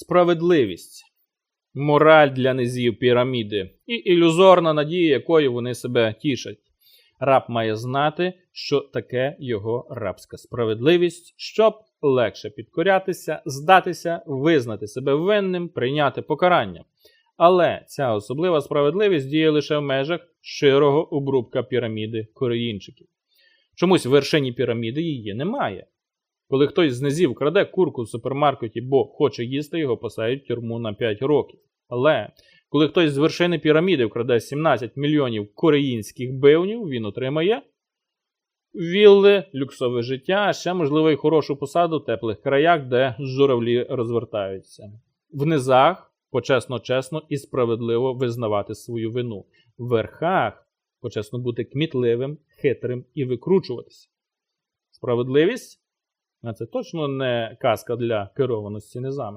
Справедливість, мораль для низів піраміди і ілюзорна надія, якою вони себе тішать. Раб має знати, що таке його рабська справедливість, щоб легше підкорятися, здатися, визнати себе винним, прийняти покарання. Але ця особлива справедливість діє лише в межах широго обрубка піраміди кореїнчиків. Чомусь в вершині піраміди її немає. Коли хтось з низів краде курку в супермаркеті, бо хоче їсти, його посадять в тюрму на 5 років. Але коли хтось з вершини піраміди вкраде 17 мільйонів кореїнських бивнів, він отримає вілли, люксове життя, а ще, можливо, і хорошу посаду в теплих краях, де журавлі розвертаються. В низах почесно-чесно і справедливо визнавати свою вину. В верхах почесно бути кмітливим, хитрим і викручуватися. Справедливість? А це точно не казка для керованості низами.